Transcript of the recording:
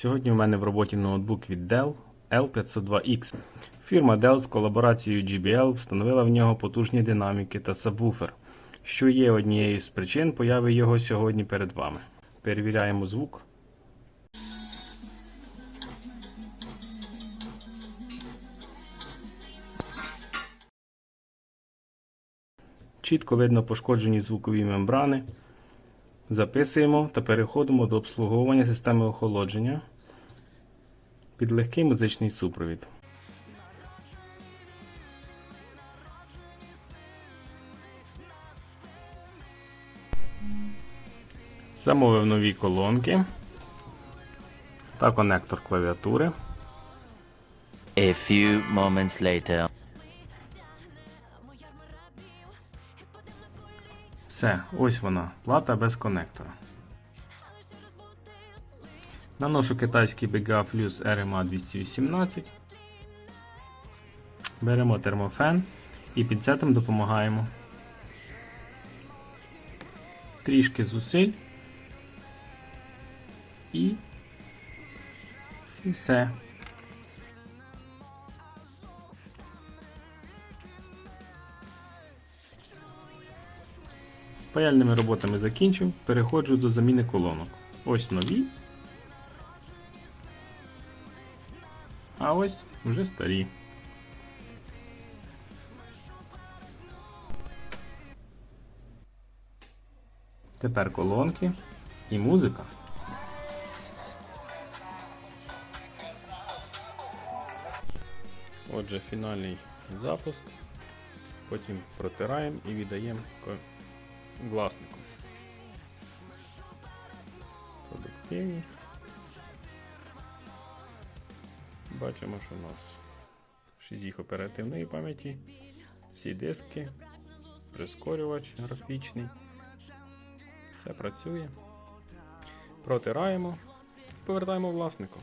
Сьогодні у мене в роботі ноутбук від Dell L502X. Фірма Dell з колаборацією GBL встановила в нього потужні динаміки та сабвуфер, що є однією з причин появи його сьогодні перед вами. Перевіряємо звук. Чітко видно пошкоджені звукові мембрани. Записуємо та переходимо до обслуговування системи охолодження під легкий музичний супровід. Замовив нові колонки та конектор клавіатури. A few moments later. Все, ось вона, плата без конектора. Наношу китайський BGA Fuse RMA 218. Беремо термофен і пінцетом допомагаємо. Трішки зусиль. І, і все. Паяльними роботами закінчив, переходжу до заміни колонок. Ось нові. А ось вже старі. Тепер колонки і музика. Отже, фінальний запуск. Потім протираємо і віддаємо власнику. Продуктивність. Бачимо, що у нас 6 їх оперативної пам'яті, всі диски, прискорювач графічний. Все працює. Протираємо, повертаємо власнику.